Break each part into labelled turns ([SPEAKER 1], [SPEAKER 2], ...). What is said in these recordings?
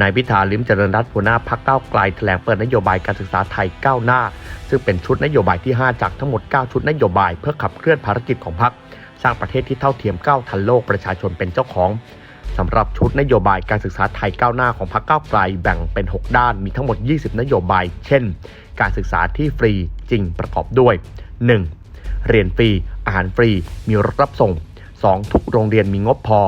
[SPEAKER 1] นายพิธาลิมเจริญรัตน์หัวหน้าพักเก้าไกลแถลงเปิดนโยบายการศึกษาไทยก้าวหน้า ซึ่งเป็นชุดนโยบายที่ 5 จากทั้งหมด 9 ชุดนโยบาย เพื่อขับเคลื่อนภารกิจของพรรคสร้างประเทศที่เท่าเทียมก้าวทันโลกประชาชนเป็นเจ้าของสำหรับชุดนโยบายการศึกษาไทยก้าวหน้าของพรรคก้าวไกลแบ่งเป็น 6 ด้านมีทั้งหมด 20 นโยบาย เช่น การศึกษาที่ฟรีจริงประกอบด้วย 1. เรียนฟรี อาหารฟรี มีรถรับส่ง 2. ทุกโรงเรียนมีงบพอ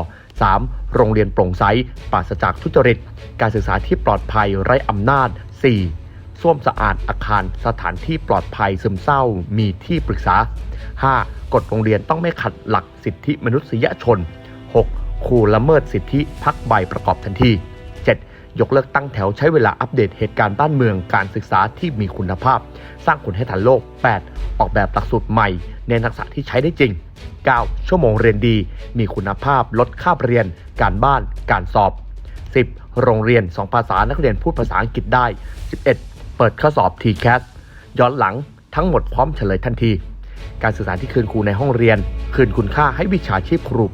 [SPEAKER 1] 3. โรงเรียนโปร่งใสปราศจากทุจริต การศึกษาที่ปลอดภัยไร้อำนาจ 4. ส้วมสะอาดอาคารสถานที่ปลอดภัยซึมเศร้า มีที่ปรึกษา 5. กฎโรงเรียนต้องไม่ขัดหลักสิทธิมนุษยชน 6. ครูละเมิดสิทธิพักใบประกอบทันที ยกเลิกตั้งแถวใช้เวลาอัปเดตเหตุการณ์บ้านเมืองการศึกษาที่มีคุณภาพ สร้างคุณให้ทันโลก 8. ออกแบบหลักสูตรใหม่ในนักศึกษาที่ใช้ได้จริง 9. ชั่วโมงเรียนดี มีคุณภาพลดค่าเรียน การบ้าน การสอบ 10. โรงเรียน 2 ภาษานักเรียนพูดภาษาอังกฤษได้ 11. เปิดข้อสอบ TCAS ย้อนหลังทั้งหมดพร้อมเฉลยทันที การสื่อสารที่คืนครูในห้องเรียน คืนคุณค่าให้วิชาชีพครู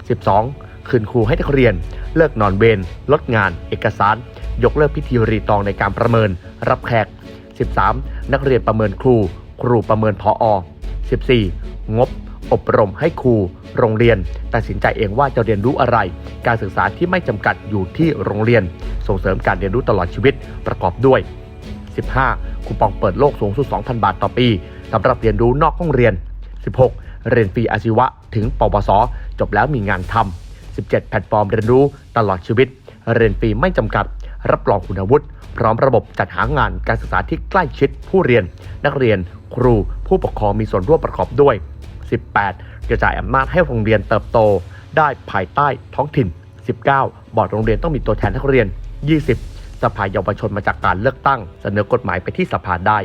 [SPEAKER 1] 12 คืนครูให้นักเรียน เลิกนอนเวรลดงาน เอกสาร ยกเลิกพิธีรีตองในการประเมิน รับแขก 13. นักเรียนประเมินครู ครูประเมินพออ 14. งบ อบรมให้ครู โรงเรียน ตัดสินใจเองว่าจะเรียนรู้อะไร การศึกษาที่ไม่จำกัดอยู่ที่โรงเรียน ส่งเสริมการเรียนรู้ตลอดชีวิตประกอบด้วย 15. คูปองเปิดโลกสูงสุด 2,000 บาทต่อปีสำหรับเรียนรู้นอกห้องเรียน 16. เรียนฟรีอาชีวะถึงปวส จบแล้วมีงานทำ17 แพลตฟอร์มเรียนรู้ตลอดชีวิต เรียนฟรีไม่จำกัด รับรองคุณวุฒิพร้อมระบบจัดหางานการศึกษาที่ใกล้ชิดผู้เรียน นักเรียน ครู ผู้ปกครองมีส่วนร่วมประกอบด้วย 18 กระจายอำนาจให้โรงเรียนเติบโต ได้ภายใต้ท้องถิ่น 19 บอร์ดโรงเรียนต้องมีตัวแทนนักเรียน 20 สภาเยาวชนมาจากการเลือกตั้ง เสนอกฎหมายไปที่สภาได้